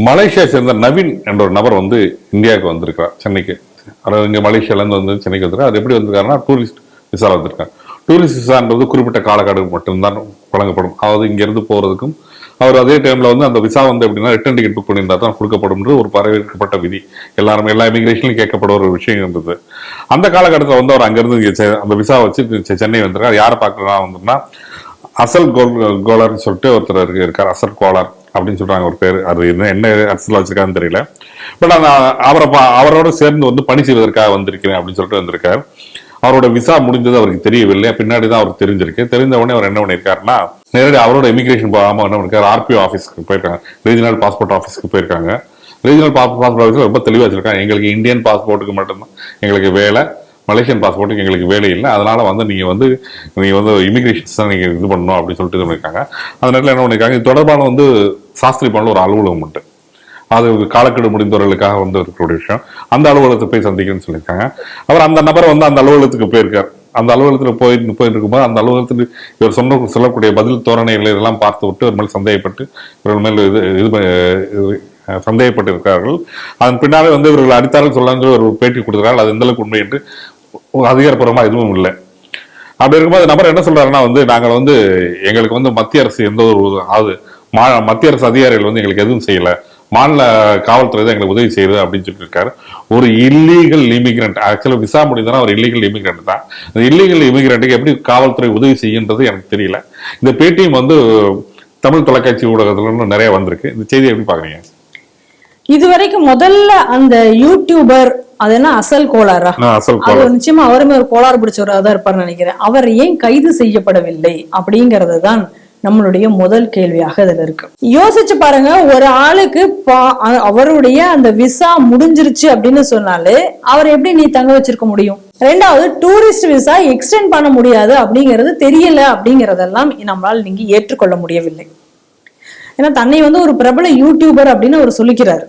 Malaysia சேர்ந்த நவீன் என்ற ஒரு நபர் வந்து இந்தியாவுக்கு வந்திருக்கிறார் சென்னைக்கு. அதாவது இங்கே மலேசியாலேருந்து வந்து சென்னைக்கு வந்திருக்காரு. அது எப்படி வந்திருக்காருன்னா டூரிஸ்ட் விசாவில் வந்திருக்காரு. டூரிஸ்ட் விசான்றது குறிப்பிட்ட காலக்கெடு மட்டும்தான் வழங்கப்படும். அதாவது இங்கேருந்து போகிறதுக்கும் அவர் அதே டைமில் வந்து அந்த விசா வந்து எப்படின்னா ரிட்டன் டிக்கெட் புக் பண்ணியிருந்தா தான் கொடுக்கப்படும் ஒரு பரவேற்கப்பட்ட விதி. எல்லாருமே எல்லா இமிகிரேஷன்லையும் கேட்கப்பட ஒரு விஷயம் இருந்தது. அந்த காலகட்டத்தில் வந்து அவர் அங்கேருந்து செ- அந்த விசா வச்சு சென்னை வந்திருக்காரு. யாரை பார்க்கலாம் வந்துன்னா அசல் கோல் கோலர்னு சொல்லிட்டு ஒருத்தர் இருக்கார். அசல் கோலார் அப்படின்னு சொல்றாங்க ஒரு பேர். அது என்ன என்ன அரசியல் வச்சிருக்காருன்னு தெரியல. பட் அந்த அவரை பா- அவரோட சேர்ந்து வந்து பணி செய்வதற்காக வந்திருக்கிறேன் அப்படின்னு சொல்லிட்டு வந்திருக்கார். அவரோட விசா முடிஞ்சது அவருக்கு தெரியவில்லை. பின்னாடி தான் அவருக்கு தெரிஞ்சிருக்கு. தெரிஞ்ச உடனே அவர் என்ன பண்ணியிருக்காருன்னா நேரடி அவரோட இமிகிரேஷன் போகாமல் என்ன பண்ணிருக்காரு? ஆர்பிஓ ஆஃபீஸ்க்கு போயிருக்காங்க. ரீஜனல் பாஸ்போர்ட் ஆஃபீஸ்க்கு போயிருக்காங்க. ரீஜனல் பாஸ்போர்ட் ஆஃபீஸ் ரொம்ப தெளிவாக வச்சிருக்காங்க. எங்களுக்கு இந்தியன் பாஸ்போர்ட்டுக்கு மட்டும்தான் எங்களுக்கு வேலை. மலேசியன் பாஸ்போர்ட்டுக்கு எங்களுக்கு வேலை இல்லை. அதனால வந்து நீங்கள் வந்து நீங்கள் வந்து இமிக்ரேஷன்ஸ் தான் நீங்கள் இது பண்ணணும் அப்படின்னு சொல்லிட்டு சொல்லியிருக்காங்க அந்த நேரத்தில் என்ன பண்ணியிருக்காங்க? இது தொடர்பான வந்து சாஸ்திரி பண்ணல ஒரு அலுவலகம் உண்டு. அது காலக்கெடு முடிந்தவர்களுக்காக வந்து இருக்கக்கூடிய விஷயம். அந்த அலுவலகத்தை போய் சந்திக்கணும்னு சொல்லியிருக்காங்க. அவர் அந்த நபர் வந்து அந்த அலுவலகத்துக்கு போயிருக்கார். அந்த அலுவலகத்தில் போய் போயிட்டு இருக்கும்போது அந்த அலுவலகத்தில் இவர் சொன்ன சொல்லக்கூடிய பதில் தோரணைகள் இதெல்லாம் பார்த்து விட்டு இவர் மேல் சந்தேகப்பட்டு இவர் மேல் இது இது சந்தேகப்பட்டிருக்கிறார்கள் சந்தேகப்பட்டு இருக்கிறார்கள் அதன் பின்னாலே வந்து இவர்கள் அடித்தார்கள் சொல்லாங்க ஒரு பேட்டி கொடுக்கிறார்கள். அது எந்தளவுக்கு உண்மை என்று அதிகாரப்பூர்வமாக எதுவும் இல்லை. அப்படி இருக்கும்போது நபர் என்ன சொல்றாருன்னா வந்து நாங்கள் வந்து எங்களுக்கு வந்து மத்திய அரசு எந்த ஒரு அதாவது மா மத்திய அரசு அதிகாரிகள் வந்து எங்களுக்கு எதுவும் செய்யல. மாநில காவல்துறை தான் எங்களுக்கு உதவி செய்யுது அப்படின்னு சொல்லிட்டு இருக்காரு. ஒரு இல்லீகல் இமிகிரண்ட் ஆக்சுவலா விசா முடிந்தனா ஒரு இல்லீகல் இமிகிரண்ட் தான். அந்த இல்லீகல் இமிகிரண்ட்டுக்கு எப்படி காவல்துறை உதவி செய்யுன்றது எனக்கு தெரியல. இந்த பேட்டியும் வந்து தமிழ் தொலைக்காட்சி ஊடகத்துல நிறைய வந்திருக்கு. இந்த செய்தி எப்படி பாக்குறீங்க இதுவரைக்கும் முதல்ல அந்த யூடியூபர் அது என்ன அசல் கோளாரா அது நிச்சயமா அவருமே ஒரு கோளாறு பிடிச்சவராக தான் இருப்பார்னு நினைக்கிறேன். அவர் ஏன் கைது செய்யப்படவில்லை அப்படிங்கிறது தான் நம்மளுடைய முதல் கேள்வியாக இதுல இருக்கு. யோசிச்சு பாருங்க ஒரு ஆளுக்கு அவருடைய அந்த விசா முடிஞ்சிருச்சு அப்படின்னு சொன்னாலே அவர் எப்படி நீ தங்க வச்சிருக்க முடியும்? ரெண்டாவது டூரிஸ்ட் விசா எக்ஸ்டெண்ட் பண்ண முடியாது அப்படிங்கிறது தெரியல அப்படிங்கறதெல்லாம் நம்மளால் நீங்க ஏற்றுக்கொள்ள முடியவில்லை. ஏன்னா தன்னை வந்து ஒரு பிரபல யூடியூபர் அப்படின்னு அவர் சொல்லிக்கிறார்.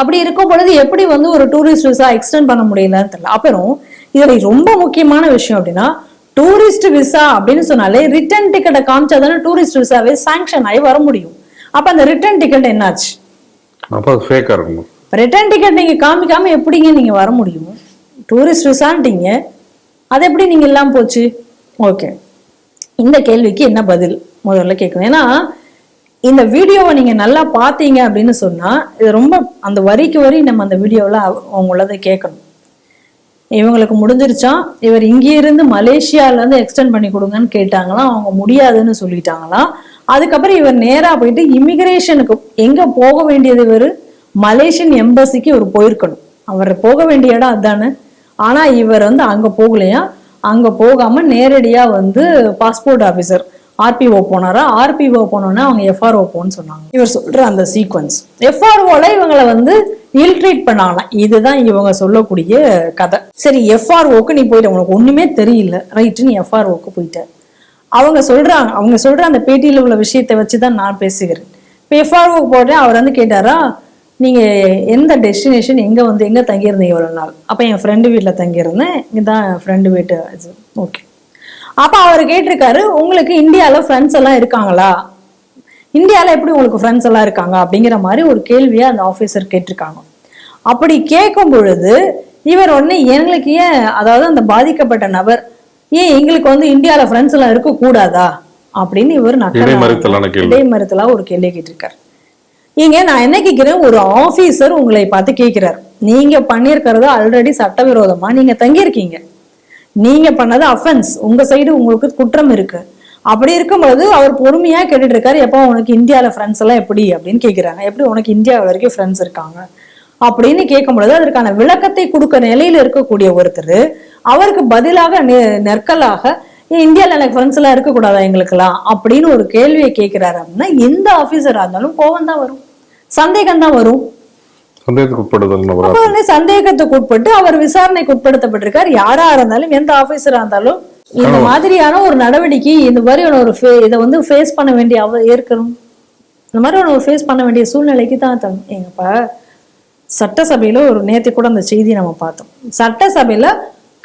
அப்படி இருக்கும் பொழுது எப்படி வந்து ஒரு டூரிஸ்ட் விசா எக்ஸ்டெண்ட் பண்ண முடியலன்னு தெரியல. அப்புறம் இதுல ரொம்ப முக்கியமான விஷயம் அப்படின்னா டூரிஸ்ட் விசா அப்படின்னு சொன்னாலே ரிட்டர்ன் டிக்கெட்டை காமிச்சா தானே டூரிஸ்ட் விசாவே சாங்ஷன் ஆகி வர முடியும். அப்ப அந்த ரிட்டர்ன் டிக்கெட் என்னாச்சு? ரிட்டர்ன் டிக்கெட் நீங்க காமிக்காம எப்படிங்க நீங்க வர முடியும்? டூரிஸ்ட் விசான்ட்டீங்க அது எப்படி நீங்க இல்லாம போச்சு? ஓகே இந்த கேள்விக்கு என்ன பதில்? முதல்ல கேட்கணும். ஏன்னா இந்த வீடியோவை நீங்க நல்லா பார்த்தீங்க அப்படின்னு சொன்னா இது ரொம்ப அந்த வரிக்கு வரி நம்ம அந்த வீடியோவில் அவங்களத கேட்கணும் இவங்களுக்கு முடிஞ்சிருச்சா? இவர் இங்கே இருந்து மலேசியால இருந்து எக்ஸ்டெண்ட் பண்ணி கொடுங்கன்னு கேட்டாங்களாம் அவங்க முடியாதுன்னு சொல்லிட்டாங்களாம் அதுக்கப்புறம் இவர் நேராக போயிட்டு இமிகிரேஷனுக்கு எங்கே போக வேண்டியது இவர்? மலேசியன் எம்பசிக்கு இவர் போயிருக்கணும். அவர் போக வேண்டிய இடம் அதானே? ஆனால் இவர் வந்து அங்கே போகலையா? அங்கே போகாமல் நேரடியாக வந்து பாஸ்போர்ட் ஆஃபீஸர் ஆர்பிஓ போனாரா? ஆர்பிஓ போனோன்னா அவங்க எஃப்ஆர்ஓ போன்னு சொன்னாங்க. இவர் சொல்ற அந்த சீக்வன்ஸ் எஃப்ஆர்ஓல இவங்களை வந்து இல்ட்ரீட் பண்ணாங்களாம். இதுதான் இவங்க சொல்லக்கூடிய கதை. சரி எஃப்ஆர்ஓக்கு நீ போயிட்ட. உனக்கு ஒண்ணுமே தெரியல. ரைட்டு நீ எஃப்ஆர்ஓக்கு போயிட்ட. அவங்க சொல்றாங்க அவங்க சொல்ற அந்த பேட்டியில் உள்ள விஷயத்தை வச்சுதான் நான் பேசுகிறேன். இப்போ எஃப்ஆர்ஓக்கு போட்டேன் அவர் வந்து கேட்டாரா நீங்க எந்த டெஸ்டினேஷன் எங்க வந்து எங்க தங்கியிருந்தீங்க இவ்வளோ நாள்? அப்போ என் ஃப்ரெண்டு வீட்டில் தங்கியிருந்தேன். இங்கே தான் ஃப்ரெண்டு வீட்டு ஓகே அப்ப அவர் கேட்டிருக்காரு உங்களுக்கு இந்தியால ஃப்ரெண்ட்ஸ் எல்லாம் இருக்காங்களா? இந்தியால எப்படி உங்களுக்கு ஃப்ரெண்ட்ஸ் எல்லாம் இருக்காங்க? அப்படிங்கிற மாதிரி ஒரு கேள்வியை அந்த ஆபீசர் கேட்டிருக்காங்க. அப்படி கேட்கும் பொழுது இவர் ஒண்ணு எங்களுக்கு ஏன் அதாவது அந்த பாதிக்கப்பட்ட நபர் ஏன் எங்களுக்கு வந்து இந்தியால ஃப்ரெண்ட்ஸ் எல்லாம் இருக்க கூடாதா அப்படின்னு இவர். இடைமறித்தலா ஒரு கேள்வி கேட்டிருக்காரு. நீங்க நான் என்ன கேட்கிறேன் ஒரு ஆபீசர் உங்களை பார்த்து கேட்கிறார். நீங்க பண்ணியிருக்கிறது ஆல்ரெடி சட்டவிரோதமா நீங்க தங்கியிருக்கீங்க. நீங்க பண்ணது அஃபென்ஸ் உங்க சைடு உங்களுக்கு குற்றம் இருக்கு. அப்படி இருக்கும்போது அவர் பொறுமையா கேட்டுட்டு இருக்காரு எப்போ உனக்கு இந்தியால ஃப்ரெண்ட்ஸ் எல்லாம் எப்படி? அப்படின்னு கேக்குறாங்க. எப்படி உனக்கு இந்தியா வரைக்கும் ஃப்ரெண்ட்ஸ் இருக்காங்க? அப்படின்னு கேட்கும் பொழுது அதற்கான விளக்கத்தை கொடுக்க நிலையில இருக்கக்கூடிய ஒருத்தர் அவருக்கு பதிலாக நெ- நெற்கலாக ஏன் இந்தியால எனக்கு ஃப்ரெண்ட்ஸ் எல்லாம் இருக்கக்கூடாதா எங்களுக்கெல்லாம்? அப்படின்னு ஒரு கேள்வியை கேட்கிறாரு அப்படின்னா எந்த ஆபீசரா இருந்தாலும் கோவம் தான் வரும். சந்தேகம் தான் வரும். சந்தேகத்துக்கு உட்பட்டு அவர் விசாரணைக்கு உட்படுத்தப்பட்டிருக்கார் யாரா இருந்தாலும் எந்த ஆபீசரா இருந்தாலும் இந்த மாதிரியான ஒரு நடவடிக்கை இந்த மாதிரியான ஒரு இதை வந்து ஃபேஸ் பண்ண வேண்டிய அவ ஏற்கணும் இந்த மாதிரியான ஒரு ஃபேஸ் பண்ண வேண்டிய சூழ்நிலைக்கு தான் தம் எங்கப்ப சட்டசபையில ஒரு நேத்து கூட அந்த செய்தி நம்ம பார்த்தோம். சட்டசபையில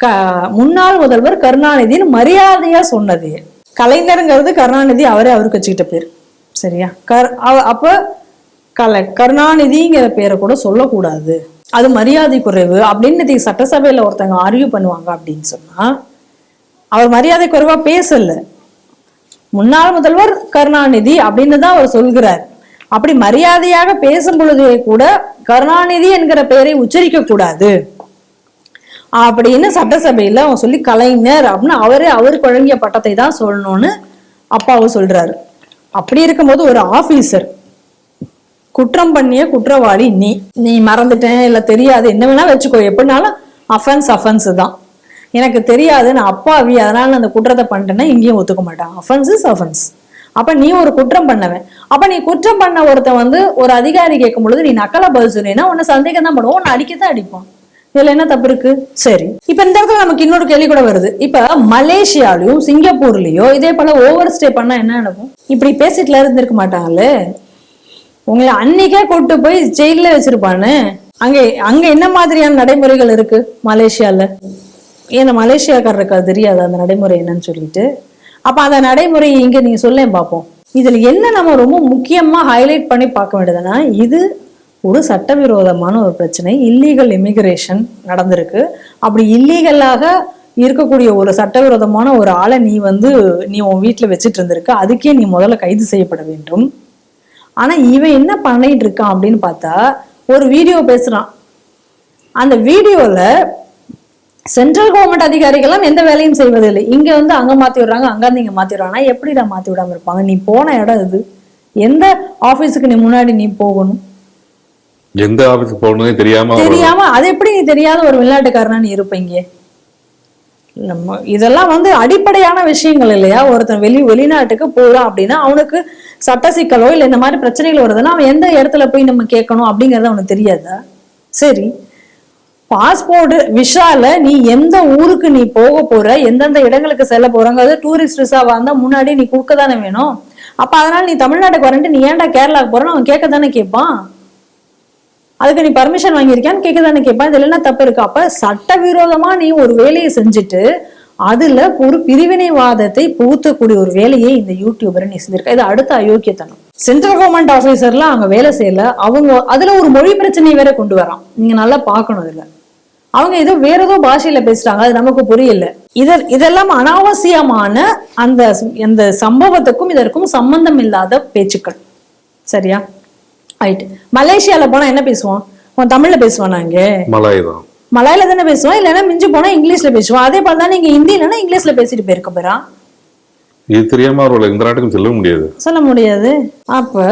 க முன்னாள் முதல்வர் கருணாநிதின்னு மரியாதையா சொன்னது. கலைஞருங்கிறது கருணாநிதி அவரே அவருக்கு வச்சுக்கிட்ட பேர். சரியா? கர் அப்ப கல கருணாநிதிங்கிற பேரை கூட சொல்லக்கூடாது. அது மரியாதை குறைவு அப்படின்னு இன்னைக்கு சட்டசபையில ஒருத்தங்க ஆர்கியூ பண்ணுவாங்க அப்படின்னு சொன்னா அவர் மரியாதை குறைவா பேசல. முன்னாள் முதல்வர் கருணாநிதி அப்படின்னு தான் அவர் சொல்கிறார். அப்படி மரியாதையாக பேசும் பொழுதே கூட கருணாநிதி என்கிற பெயரை உச்சரிக்க கூடாது. அப்படின்னு சட்டசபையில அவன் சொல்லி கலைஞர் அப்படின்னு அவரே அவருக்கு வழங்கிய பட்டத்தை தான் சொல்லணும்னு அப்பாவும் சொல்றாரு. அப்படி இருக்கும்போது ஒரு ஆபீசர் குற்றம் பண்ணிய குற்றவாளி நீ. நீ மறந்துட்டேன் இல்ல தெரியாது என்ன வேணா வச்சுக்கோ. எப்படினாலும் அஃபென்ஸ் அஃபென்ஸ் தான். எனக்கு தெரியாது நான் அப்பாவி அதனால நான் அந்த குற்றத்தை பண்ணிட்டேன்னா இங்கேயும் ஒத்துக்க மாட்டான். அஃபென்ஸ் இஸ் அஃபென்ஸ் அப்ப நீ ஒரு குற்றம் பண்ணவன். அப்ப நீ குற்றம் பண்ண ஒருத்தன் வந்து ஒரு அதிகாரி கேட்கும் பொழுது நீ நக்கலை பதில் சொன்னீங்கன்னா உன்னை சந்தேகம் தான் பண்ணுவோம் உன்னை அடிக்கத்தான் அடிப்பான். இதுல என்ன தப்பு இருக்கு? சரி. இப்ப இந்த இடத்துல நமக்கு இன்னொரு கேள்வி கூட வருது. இப்ப மலேசியாலயும் சிங்கப்பூர்லயோ இதே போல ஓவர் ஸ்டே பண்ணா என்ன நடக்கும்? இப்படி பேசிட்டுல இருந்திருக்க மாட்டாங்களே. உங்களை அன்னைக்கே கூட்டு போய் ஜெயில வச்சிருப்பானு? அங்க அங்க என்ன மாதிரியான நடைமுறைகள் இருக்கு மலேசியால? ஏன்னா மலேசியாக்காரருக்கு அது தெரியாது அந்த நடைமுறை என்னன்னு சொல்லிட்டு. அப்ப அந்த நடைமுறை இங்க நீங்க சொல்லேன் பார்ப்போம் இதுல என்ன நம்ம ரொம்ப முக்கியமா ஹைலைட் பண்ணி பார்க்க வேண்டியதுன்னா இது ஒரு சட்டவிரோதமான ஒரு பிரச்சனை. இல்லீகல் இமிகிரேஷன் நடந்திருக்கு. அப்படி இல்லீகலாக இருக்கக்கூடிய ஒரு சட்டவிரோதமான ஒரு ஆளை நீ வந்து நீ உன் வீட்டுல வச்சுட்டு இருந்திருக்க. அதுக்கே நீ முதல்ல கைது செய்யப்பட வேண்டும். ஆனா இவன் என்ன பண்ணிட்டு இருக்கான் அப்படின்னு பார்த்தா ஒரு வீடியோ பேசுறான். அந்த வீடியோல சென்ட்ரல் கவர்மெண்ட் அதிகாரிகள்லாம் எந்த வேலையும் செய்வதில்லை. இங்க வந்து அங்க மாத்தி விடுறாங்க அங்க இருந்து இங்க மாத்தி விடுறாங்க. எப்படிடா மாத்தி விடாம இருப்பாங்க? நீ போன இடம் இது எந்த ஆபீஸுக்கு நீ முன்னாடி நீ போகணும்? எந்த ஆபீஸ்க்கு போகணும்னே தெரியாம தெரியாம அது எப்படி நீ தெரியாத ஒரு வெளிநாட்டுக்காரனா நீ இருப்பீங்க? நம்ம இதெல்லாம் வந்து அடிப்படையான விஷயங்கள் இல்லையா? ஒருத்தன் வெளி வெளிநாட்டுக்கு போறான் அப்படின்னா அவனுக்கு சட்ட சிக்கலோ இல்லை இந்த மாதிரி பிரச்சனைகள் வருதுன்னா அவன் எந்த இடத்துல போய் நம்ம கேட்கணும் அப்படிங்கிறது அவனுக்கு தெரியாதா? சரி. பாஸ்போர்ட் விஷால நீ எந்த ஊருக்கு நீ போக போற எந்தெந்த இடங்களுக்கு செல்ல போறங்கிறது டூரிஸ்ட் விசாவா இருந்தா முன்னாடி நீ கொடுக்க தானே வேணும். அப்ப அதனால நீ தமிழ்நாட்டுக்கு வரன்ட்டு நீ ஏன்டா கேரளாக்கு போறன்னு அவன் கேட்க தானே கேட்பான். அதுக்கு நீ பர்மிஷன் வாங்கியிருக்கியான்னு கேட்க தானே கேட்பான். இதுல என்ன தப்பு இருக்கு? அப்ப சட்டவிரோதமா நீ ஒரு வேலையை செஞ்சுட்டு அதுல ஒரு பிரிவினைவாதத்தை புகுத்தக்கூடிய ஒரு வேலையை இந்த யூடியூபரை நீ செஞ்சிருக்க இது அடுத்த அயோக்கியத்தனம். சென்ட்ரல் கவர்மெண்ட் ஆபீசர்லாம் அங்க வேலை செய்யல. அவங்க அதுல ஒரு மொழி பிரச்சனையை வேற கொண்டு வரான். நீங்க நல்லா பார்க்கணும் இதுல. அவங்க ஏதோ வேற ஏதோ பாஷையில பேசுறாங்க. அது நமக்கு புரியல. இத இதெல்லாம் அனாவசியமான அந்த அந்த சம்பவத்துக்கும் இதற்கும் சம்பந்தம் இல்லாத பேச்சுக்கள். சரியா? ரைட் மலேசியால போனா என்ன பேசுவான்? உன் தமிழ்ல பேசுவானா இங்க? மலாய் தான். மலையில தானே பேசுவான் இல்லைன்னா மிஞ்சி போனா இங்கிலீஷ்ல பேசுவான். அதே தான் நீங்க ஹிந்திலன்னா இங்கிலீஷ்ல பேசிட்டு போயிருக்க போறான் இது தெரியாம அவர்கள் எந்த நாட்டுக்கும் செல்ல முடியாது. சொல்ல முடியாது. அப்ப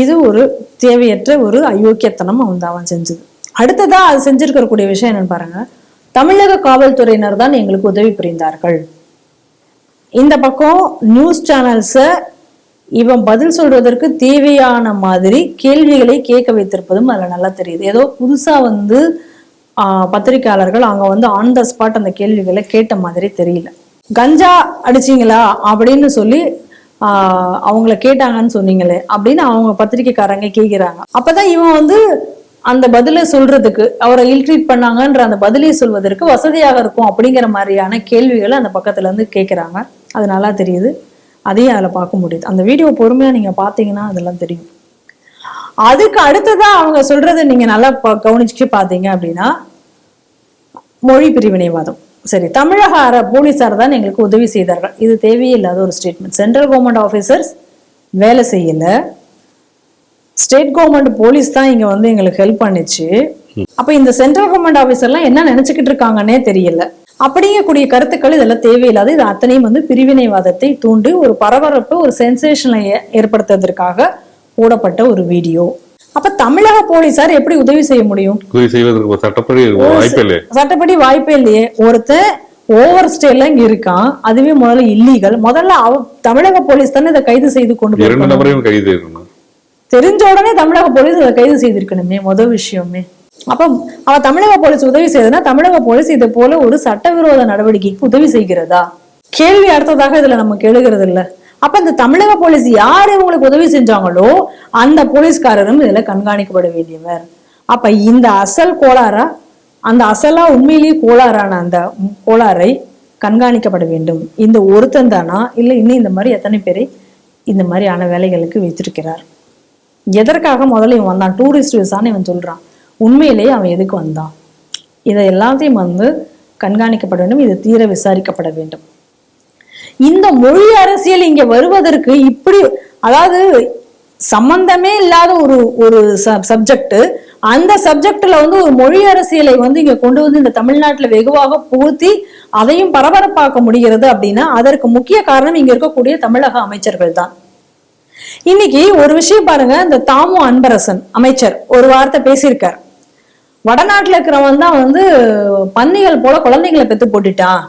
இது ஒரு தேவையற்ற ஒரு அயோக்கியத்தனம் அவன் அவன் செஞ்சது. அடுத்ததா அது செஞ்சிருக்கக்கூடிய விஷயம் என்னன்னு பாருங்க. தமிழக காவல்துறையினர் தான் எங்களுக்கு உதவி புரிந்தார்கள். இந்த பக்கம் நியூஸ் சேனல்ஸை இவன் பதில் சொல்றதற்கு தேவையான மாதிரி கேள்விகளை கேட்க வைத்திருப்பதும் அதுல நல்லா தெரியுது. ஏதோ புதுசா வந்து ஆஹ், பத்திரிக்கையாளர்கள் அங்க வந்து ஆன் த ஸ்பாட் அந்த கேள்விகளை கேட்ட மாதிரி தெரியல. கஞ்சா அடிச்சீங்களா அப்படின்னு சொல்லி ஆஹ், அவங்கள கேட்டாங்கன்னு சொன்னீங்களே அப்படின்னு அவங்க பத்திரிகைக்காரங்க கேட்கிறாங்க அப்பதான் இவன் வந்து அந்த பதிலை சொல்றதுக்கு அவரை இல்ட்ரீட் பண்ணாங்கன்ற அந்த பதிலை சொல்வதற்கு வசதியாக இருக்கும் அப்படிங்கிற மாதிரியான கேள்விகளை அந்த பக்கத்துல இருந்து கேட்குறாங்க அது நல்லா தெரியுது. அதையும் அதில் பார்க்க முடியுது. அந்த வீடியோ பொறுமையா நீங்க பார்த்தீங்கன்னா அதெல்லாம் தெரியும். அதுக்கு அடுத்ததா அவங்க சொல்றது நீங்க நல்லா கவனிச்சு பாத்தீங்க அப்படின்னா மொழி பிரிவினைவாதம். சரி தமிழக அர போலீஸார் தான் எங்களுக்கு உதவி செய்தார்கள். இது தேவையில்லாத ஒரு ஸ்டேட்மெண்ட் சென்ட்ரல் கவர்மெண்ட் ஆஃபீஸர்ஸ் வேலை செய்யல. ஸ்டேட் கவர்மெண்ட் போலீஸ் தான் இங்க வந்து எங்களுக்கு ஹெல்ப் பண்ணுச்சு. அப்ப இந்த சென்ட்ரல் கவர்மெண்ட் ஆஃபீஸர்லாம் என்ன நினைச்சுக்கிட்டு இருக்காங்கன்னே தெரியல. அப்படிங்கக்கூடிய கருத்துக்கள் இதெல்லாம் தேவையில்லாத இது அத்தனையும் வந்து பிரிவினைவாதத்தை தூண்டி ஒரு பரபரப்பு ஒரு சென்சேஷனை ஏற்படுத்துவதற்காக போடப்பட்ட ஒரு வீடியோ. அப்ப தமிழக போலீசார் எப்படி உதவி செய்ய முடியும்? உதவி செய்வதற்கு சட்டப்படி வாய்ப்பே இல்லை சட்டப்படி வாய்ப்பே இல்லையே. ஒருத்தன் ஓவர் ஸ்டேல இங்க இருக்கான். அதுவே முதல்ல இல்லீகல் முதல்ல அவ தமிழக போலீஸ் தானே இதை கைது செய்து கொண்டு இரண்டு நபரையும் கைது தெரிஞ்ச உடனே தமிழக போலீஸ் அதை கைது செய்திருக்கணுமே முதல் விஷயமே. அப்ப அவ தமிழக போலீஸ் உதவி செய்ததுன்னா தமிழக போலீஸ் இது போல ஒரு சட்டவிரோத நடவடிக்கைக்கு உதவி செய்கிறதா? கேள்வி அடுத்ததாக இதுல நமக்கு எழுகிறது இல்ல அப்ப இந்த தமிழக போலீஸ் யார் இவங்களுக்கு உதவி செஞ்சாங்களோ அந்த போலீஸ்காரரும் இதுல கண்காணிக்கப்பட வேண்டியவர். அப்ப இந்த அசல் கோளாறா அந்த அசலா உண்மையிலேயே கோளாறான அந்த கோளாறை கண்காணிக்கப்பட வேண்டும். இந்த ஒருத்தன் தானா? இல்ல இன்னும் இந்த மாதிரி எத்தனை பேரை இந்த மாதிரியான வேலைகளுக்கு வைத்திருக்கிறார்? எதற்காக முதல்ல இவன் வந்தான்? டூரிஸ்ட் விசான்னு இவன் சொல்றான். உண்மையிலேயே அவன் எதுக்கு வந்தான்? இதை எல்லாத்தையும் வந்து கண்காணிக்கப்பட வேண்டும் இது தீர விசாரிக்கப்பட வேண்டும். இந்த மொழி அரசியல் இங்க வருவதற்கு இப்படி அதாவது சம்பந்தமே இல்லாத ஒரு ஒரு சப்ஜெக்ட் அந்த சப்ஜெக்ட்ல வந்து ஒரு மொழி அரசியலை வந்து இங்க கொண்டு வந்து இந்த தமிழ்நாட்டுல வெகுவாக புகுத்தி அதையும் பரபரப்பாக்க முடிகிறது அப்படின்னா அதற்கு முக்கிய காரணம் இங்க இருக்கக்கூடிய தமிழக அமைச்சர்கள் தான். இன்னைக்கு ஒரு விஷயம் பாருங்க இந்த தாமு அன்பரசன் அமைச்சர் ஒரு வார்த்தை பேசியிருக்கார். வடநாட்டுல இருக்கிறவன் தான் வந்து பன்னிகள் போல குழந்தைங்களை பெத்து போட்டுட்டான்.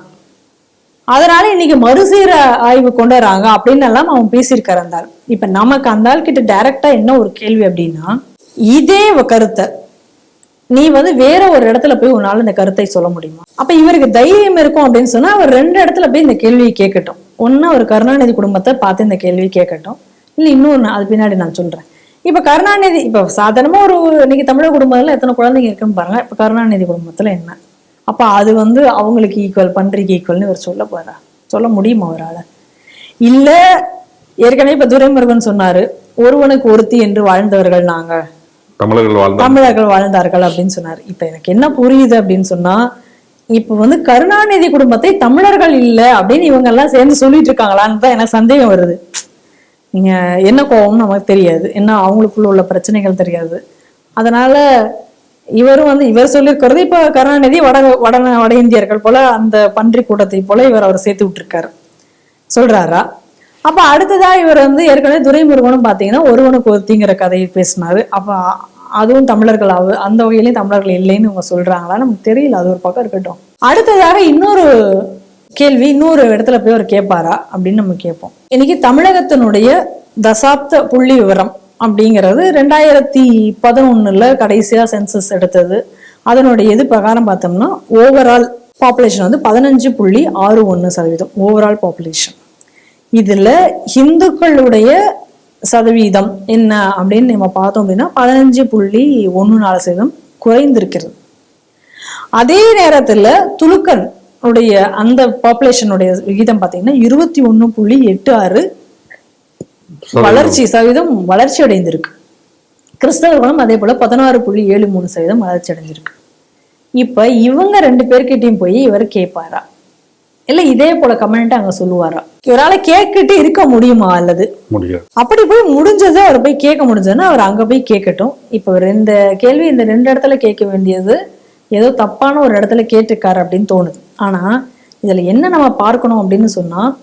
அதனால இன்னைக்கு மறுசீர ஆய்வு கொண்டு வராங்க அப்படின்னு எல்லாம் அவன் பேசியிருக்காரு அந்த ஆள். இப்ப நமக்கு அந்த ஆள் கிட்ட டைரக்டா என்ன ஒரு கேள்வி அப்படின்னா இதே கருத்தை நீ வந்து வேற ஒரு இடத்துல போய் உன்னால இந்த கருத்தை சொல்ல முடியுமா? அப்ப இவருக்கு தைரியம் இருக்கும் அப்படின்னு சொன்னா அவர் ரெண்டு இடத்துல போய் இந்த கேள்வியை கேட்கட்டும். ஒன்னு அவர் கருணாநிதி குடும்பத்தை பார்த்து இந்த கேள்வி கேட்கட்டும். இல்ல இன்னொரு அது பின்னாடி நான் சொல்றேன். இப்ப கருணாநிதி இப்ப சாதாரணமா ஒரு இன்னைக்கு தமிழக குடும்பத்துல எத்தனை குழந்தைங்க இருக்குன்னு பாருங்க. இப்ப கருணாநிதி குடும்பத்துல என்ன? அப்ப அது வந்து அவங்களுக்கு ஈக்குவல் பன்றிக்கு ஈக்குவல்னு இவர் சொல்ல போறா சொல்ல முடியுமா அவரால? இல்ல ஏற்கனவே இப்ப துரைமுருகன் சொன்னாரு ஒருவனுக்கு ஒருத்தி என்று வாழ்ந்தவர்கள் நாங்க தமிழர்கள் வாழ்ந்த தமிழர்கள் வாழ்ந்தார்கள் அப்படின்னு சொன்னார். இப்ப எனக்கு என்ன புரியுது அப்படின்னு சொன்னா இப்ப வந்து கருணாநிதி குடும்பத்தை தமிழர்கள் இல்ல அப்படின்னு இவங்க எல்லாம் சேர்ந்து சொல்லிட்டு இருக்காங்களான்னு தான் எனக்கு சந்தேகம் வருது. நீங்க என்ன கோவம்னு நமக்கு தெரியாது. என்ன அவங்களுக்குள்ள உள்ள பிரச்சனைகள் தெரியாது. அதனால இவரும் வந்து இவர் சொல்லியிருக்கிறது இப்ப கருணாநிதி வட வட வட இந்தியர்கள் போல அந்த பன்றி கூட்டத்தை போல இவர் அவர் சேர்த்து விட்டுருக்காரு. சொல்றாரா? அப்ப அடுத்ததா இவர் வந்து ஏற்கனவே துரைமுருகனும் பாத்தீங்கன்னா ஒருவனுக்கு ஒருத்திங்கிற கதையை பேசினாரு. அப்ப அதுவும் தமிழர்கள் அவ- அந்த வகையிலையும் தமிழர்கள் இல்லைன்னு இவங்க சொல்றாங்களா நமக்கு தெரியல. அது ஒரு பக்கம் இருக்கட்டும். அடுத்ததாக இன்னொரு கேள்வி இன்னொரு இடத்துல போய் அவர் கேட்பாரா அப்படின்னு நம்ம கேட்போம். இன்னைக்கு தமிழகத்தினுடைய தசாப்த புள்ளி விவரம். அப்படிங்கிறது ரெண்டாயிரத்தி பதினொன்னுல கடைசியா சென்சஸ் எடுத்தது. அதனுடைய இது பிரகாரம் பார்த்தோம்னா ஓவரால் பாப்புலேஷன் வந்து பதினஞ்சு புள்ளி ஆறு ஒன்று சதவீதம். ஓவரால் பாப்புலேஷன் இதுல ஹிந்துக்களுடைய சதவீதம் என்ன அப்படின்னு நம்ம பார்த்தோம் அப்படின்னா பதினஞ்சு புள்ளி ஒன்று நாலு சதவீதம் குறைந்திருக்கிறது. அதே நேரத்தில் துலுக்கன் உடைய அந்த பாப்புலேஷனுடைய விகிதம் பார்த்தீங்கன்னா இருபத்தி ஒன்று புள்ளி எட்டு ஆறு வளர்ச்சி சதவீதம் வளர்ச்சி அடைந்திருக்கு. கிறிஸ்தவர்களும் அதே போல பதினாறு புள்ளி ஏழு மூணு சதவீதம் வளர்ச்சி அடைஞ்சிருக்கு. இப்ப இவங்க ரெண்டு பேர்கிட்டயும் போய் இவர் கேட்பாரா இல்ல இதே போல கமெண்ட் அங்க சொல்லுவாரா? இவரால கேட்கிட்டு இருக்க முடியுமா அல்லது? அப்படி போய் முடிஞ்சது அவர் போய் கேட்க முடிஞ்சதுன்னா அவர் அங்க போய் கேட்கட்டும். இப்போ இந்த கேள்வி இந்த ரெண்டு இடத்துல கேட்க வேண்டியது ஏதோ தப்பான ஒரு இடத்துல கேட்டிருக்காரு அப்படின்னு தோணுது. ஆனா இதுல என்ன நம்ம பார்க்கணும் அப்படின்னு சொன்னா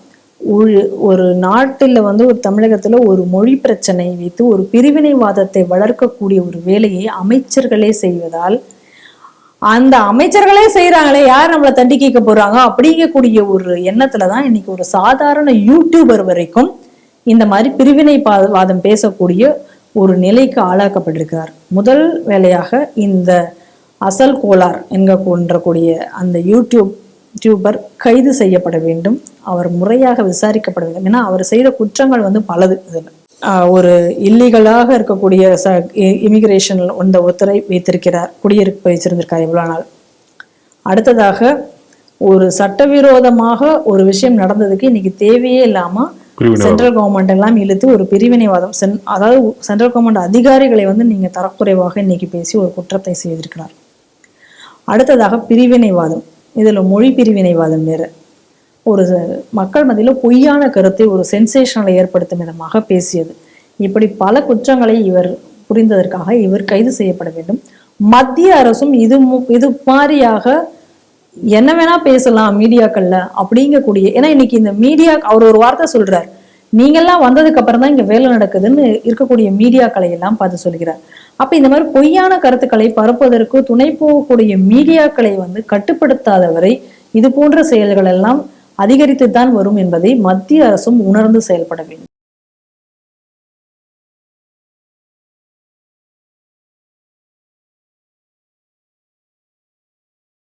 ஒரு ஒரு நாட்டில் வந்து ஒரு தமிழகத்தில் ஒரு மொழி பிரச்சனை வைத்து ஒரு பிரிவினைவாதத்தை வளர்க்கக்கூடிய ஒரு வேலையை அமைச்சர்களே செய்வதால் அந்த அமைச்சர்களே செய்கிறாங்களே யார் நம்மளை தண்டி கேட்க போகிறாங்க அப்படிங்கக்கூடிய ஒரு எண்ணத்துல தான் இன்னைக்கு ஒரு சாதாரண யூடியூபர் வரைக்கும் இந்த மாதிரி பிரிவினை வாதம் பேசக்கூடிய ஒரு நிலைக்கு ஆளாக்கப்பட்டிருக்கிறார். முதல் வேலையாக இந்த அசல் கோலார் என்கொன்றக்கூடிய அந்த யூடியூப் டியூபர் கைது செய்யப்பட வேண்டும் அவர் முறையாக விசாரிக்கப்பட வேண்டும். ஏன்னா அவர் செய்த குற்றங்கள் வந்து பலது இதுல. ஒரு இல்லீகலாக இருக்கக்கூடிய ச இமிகிரேஷன் இந்த ஒருத்தரை வைத்திருக்கிறார். குடியிருப்பு வச்சிருந்திருக்கார் இவ்வளவு நாள். அடுத்ததாக ஒரு சட்டவிரோதமாக ஒரு விஷயம் நடந்ததுக்கு இன்னைக்கு தேவையே இல்லாம பிரிவினை சென்ட்ரல் கவர்மெண்ட் எல்லாம் இழுத்து ஒரு பிரிவினைவாதம். சென் அதாவது சென்ட்ரல் கவர்மெண்ட் அதிகாரிகளை வந்து நீங்க தரக்குறைவாக இன்னைக்கு பேசி ஒரு குற்றத்தை செய்திருக்கிறார். அடுத்ததாக பிரிவினைவாதம். இதுல மொழி பிரிவினைவாதம் வேறு. ஒரு மக்கள் மத்தியில பொய்யான கருத்தை ஒரு சென்சேஷனலை ஏற்படுத்தும் விதமாக பேசியது. இப்படி பல குற்றங்களை இவர் புரிந்ததற்காக இவர் கைது செய்யப்பட வேண்டும். மத்திய அரசும் இது இது மாதிரியாக என்ன வேணா பேசலாம் மீடியாக்கள்ல அப்படிங்கக்கூடிய ஏன்னா இன்னைக்கு இந்த மீடியா அவர் ஒரு வார்த்தை சொல்றாரு. நீங்கெல்லாம் வந்ததுக்கு அப்புறம் தான் இங்க வேலை நடக்குதுன்னு இருக்கக்கூடிய மீடியாக்களை எல்லாம் பார்த்து சொல்கிறார். அப்ப இந்த மாதிரி பொய்யான கருத்துக்களை பரப்புவதற்கு துணை போகக்கூடிய மீடியாக்களை வந்து கட்டுப்படுத்தாதவரை இது போன்ற செயல்கள் எல்லாம் அதிகரித்து தான் வரும் என்பதை மத்திய அரசும் உணர்ந்து செயல்பட வேண்டும்.